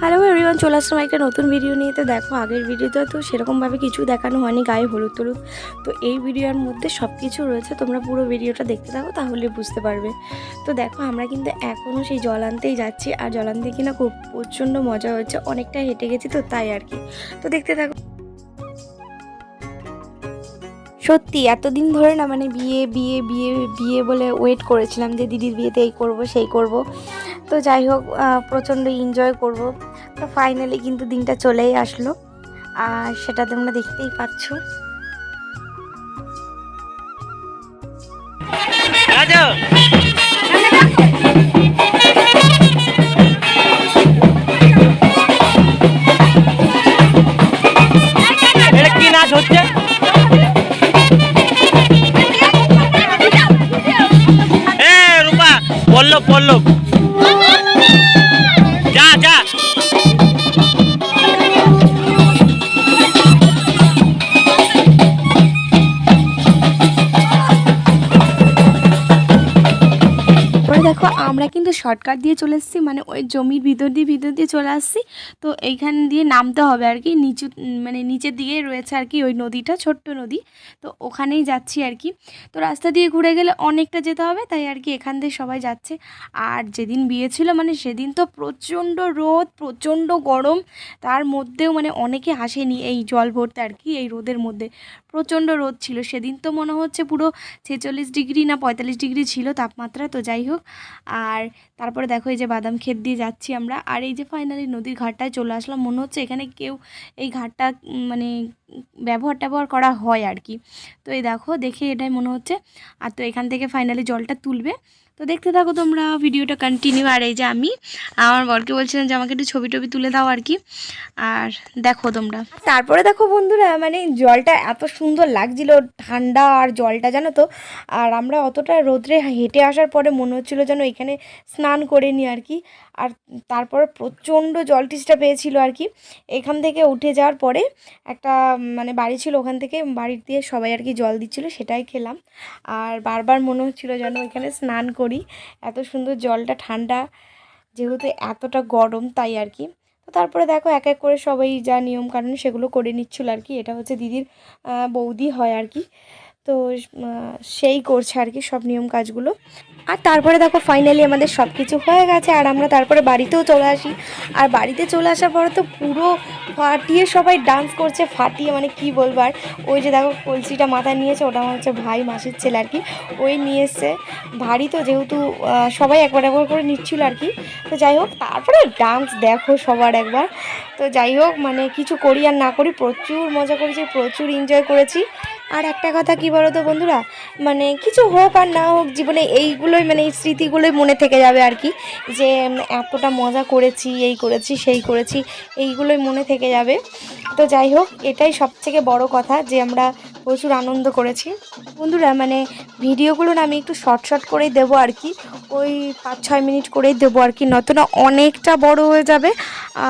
Hello everyone চলে আসলাম একটা নতুন ভিডিও নিয়ে। তো দেখো, আগের ভিডিওতে তো সেরকমভাবে কিছু দেখানো হয়নি, গায়ে হলুদ টলুদ। তো এই ভিডিওর মধ্যে সব কিছু রয়েছে, তোমরা পুরো ভিডিওটা দেখতে থাকো, তাহলে বুঝতে পারবে। তো দেখো, আমরা কিন্তু এখনও সেই জল আনতেই যাচ্ছি, আর জল আনতে কিনা খুব প্রচণ্ড মজা হচ্ছে অনেকটা হেঁটে গেছি তো তাই আর কি। তো দেখতে থাকো। সত্যি, এতদিন ধরে না মানে বিয়ে বিয়ে বিয়ে বিয়ে বলে ওয়েট করেছিলাম যে দিদির বিয়েতে এই করব, সেই করব। তো যাই হোক প্রচণ্ড এনজয় করব। তো ফাইনালি কিন্তু দিনটা চলেই আসলো। আর সেটা তোমরা দেখতেই পাচ্ছ। রাজু! பொல்ல பொல்லும் আমরা কিন্তু শর্টকাট দিয়ে চলে এসেছি মানে ওই জমির ভিতর দিয়ে ভিতর দিয়ে চলে আসছি। তো এইখান দিয়ে নামতে হবে আর কি, নিচু মানে নিচের দিকেই রয়েছে আর কি ওই নদীটা, ছোট্ট নদী। তো ওখানেই যাচ্ছি আর কি। তো রাস্তা দিয়ে ঘুরে গেলে অনেকটা যেতে হবে, তাই আর কি এখান দিয়ে সবাই যাচ্ছে। আর যেদিন বিয়ে ছিল মানে সেদিন তো প্রচণ্ড রোদ, প্রচণ্ড গরম, তার মধ্যেও মানে অনেকে আসেনি এই জল ভরতে আর কি, এই রোদের মধ্যে। প্রচণ্ড রোদ ছিল, সেদিন তো মনে হচ্ছে পুরো ছেচল্লিশ ডিগ্রি না পঁয়তাল্লিশ ডিগ্রি ছিল তাপমাত্রা, তো যাই হোক। আর তারপরে দেখো এই যে বাদাম ক্ষেত দিয়ে যাচ্ছি আমরা। আর এই যে ফাইনালি নদীর ঘাটটায় চলে আসলাম। মনে হচ্ছে এখানে কেউ এই ঘাটটা মানে ব্যবহার ট্যাবহার করা হয় আর কি তো এই দেখো, দেখে এটাই মনে হচ্ছে। আর তো এখান থেকে ফাইনালি জলটা তুলবে। তো দেখতে থাকো তোমরা ভিডিওটা কন্টিনিউ আর এই যে আমি, আমার বরকে বলছিলাম যে আমাকে একটু ছবি টবি তুলে দাও আর কি আর দেখো তোমরা। তারপরে দেখো বন্ধুরা মানে জলটা এত সুন্দর লাগছিল, ঠান্ডা আর জলটা জানো তো? আর আমরা অতটা রোদ্রে হেঁটে আসার পরে মনে হচ্ছিল যেন এখানে স্নান করে নিই আর কি আর তারপর প্রচণ্ড জল টিসটা পেয়েছিল আর কি এখান থেকে উঠে যাওয়ার পরে একটা মানে বাড়ি ছিল ওখান থেকে, বাড়ির দিয়ে সবাই আর কি জল দিচ্ছিল, সেটাই খেলাম। আর বারবার মনে হচ্ছিল যেন ওইখানে স্নান করি। এত সুন্দর জলটা, ঠান্ডা, যেহেতু এতটা গরম তাই আর কি। তো তারপরে দেখো, এক এক করে সবাই যা নিয়ম কানুন সেগুলো করে নিচ্ছিল আর কি। এটা হচ্ছে দিদির বৌদি হয় আর কি। তো সেই করছে আর কি সব নিয়ম কাজগুলো। আর তারপরে দেখো ফাইনালি আমাদের সব কিছু হয়ে গেছে আর আমরা তারপরে বাড়িতেও চলে আসি। আর বাড়িতে চলে আসার পরে তো পুরো ফাটিয়ে সবাই ডান্স করছে, ফাটিয়ে মানে কি বলব আর? ওই যে দেখো কলসিটা মাথায় নিয়েছে, ওটা আমার হচ্ছে ভাই মাসির ছেলে আর কি, ওই নিয়ে এসছে। ভারী তো যেহেতু সবাই একবার একবার করে নিচ্ছিল আর কি। তো যাই হোক, তারপরে ডান্স দেখো সবার একবার। তো যাই হোক মানে কিছু করি আর না করি, প্রচুর মজা করেছি, প্রচুর এনজয় করেছি। আর একটা কথা কি বলো তো বন্ধুরা? মানে কিছু হোক আর না হোক, জীবনে এইগুলোই মানে এই স্মৃতিগুলোই মনে থেকে যাবে আর কি। যে এতটা মজা করেছি, এই করেছি, সেই করেছি, এইগুলোই মনে থেকে যাবে। তো যাই হোক, এটাই সবথেকে বড় কথা যে আমরা প্রচুর আনন্দ করেছি। বন্ধুরা মানে ভিডিওগুলো না আমি একটু শর্ট শর্ট করেই দেবো আর কি। ওই পাঁচ, ছয় মিনিট করেই দেবো আর কি, নতুন অনেকটা বড় হয়ে যাবে।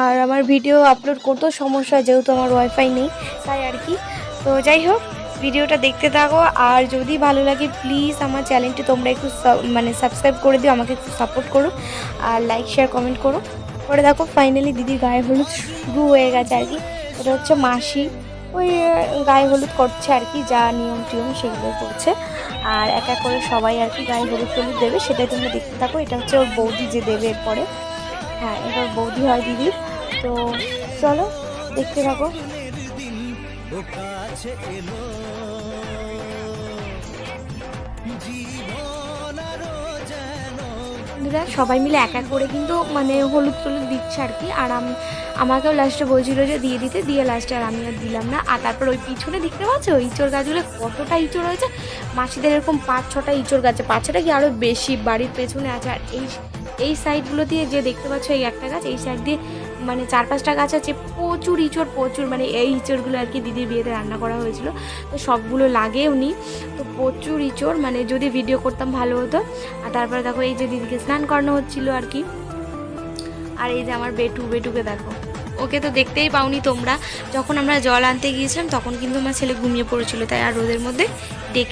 আর আমার ভিডিও আপলোড করতেও সমস্যা যেহেতু আমার ওয়াইফাই নেই, তাই আর কি। তো যাই হোক ভিডিওটা দেখতে থাকো। আর যদি ভালো লাগে প্লিজ আমার চ্যানেলটি তোমরা একটু মানে সাবস্ক্রাইব করে দিও, আমাকে একটু সাপোর্ট করো। আর লাইক শেয়ার কমেন্ট করো। পরে দেখো ফাইনালি দিদির গায়ে হলুদ শুরু হয়ে গেছে আর কি। এটা হচ্ছে মাসি। ওই গায়ে হলুদ করছে আর কি, যা নিয়ম টিয়ম সেগুলো করছে। আর এক এক করে সবাই আর কি গায়ে হলুদ টলুদ দেবে, সেটাই তোমরা দেখতে থাকো। এটা হচ্ছে ওর বৌদি যে দেবে এরপরে। হ্যাঁ এবার বৌদি হয় দিদির। তো চলো, দেখতে থাকো। বন্ধুরা, সবাই মিলে এক এক করে কিন্তু মানে হলুদ টলুদ দিচ্ছে আর কি। আর আম- আমাকেও লাস্টে বলছিল যে দিয়ে দিতে, দিয়ে লাস্টে আর আমি আর দিলাম না। আর তারপর ওই পিছনে দেখতে পাচ্ছ? ইঁচড় গাছগুলো কতটা ইঁচড় হয়েছে মাসিদের এরকম পাঁচ ছটা ইঁচড় গাছে পাঁচ ছটা কি আরও বেশি বাড়ির পেছনে আছে। আর এই এই সাইডগুলো দিয়ে যে দেখতে পাচ্ছ, এই একটা গাছ, এই সাইড দিয়ে মানে চার পাঁচটা গাছ আছে, প্রচুর ইঁচড়, প্রচুর মানে এই ইঁচড়গুলো আর কি দিদির বিয়েতে রান্না করা হয়েছিল। তো সবগুলো লাগেও নি তো প্রচুর ইঁচড় মানে যদি ভিডিও করতাম ভালো হতো। আর তারপরে দেখো এই যে দিদিকে স্নান করানো হচ্ছিল আর কি। আর এই যে আমার বেটু, বেটুকে দেখো। ওকে তো দেখতেই পাওনি তোমরা। যখন আমরা জল আনতে গিয়েছিলাম, তখন কিন্তু আমার ছেলে ঘুমিয়ে পড়েছিল, তাই আর রোদের মধ্যে ডেকে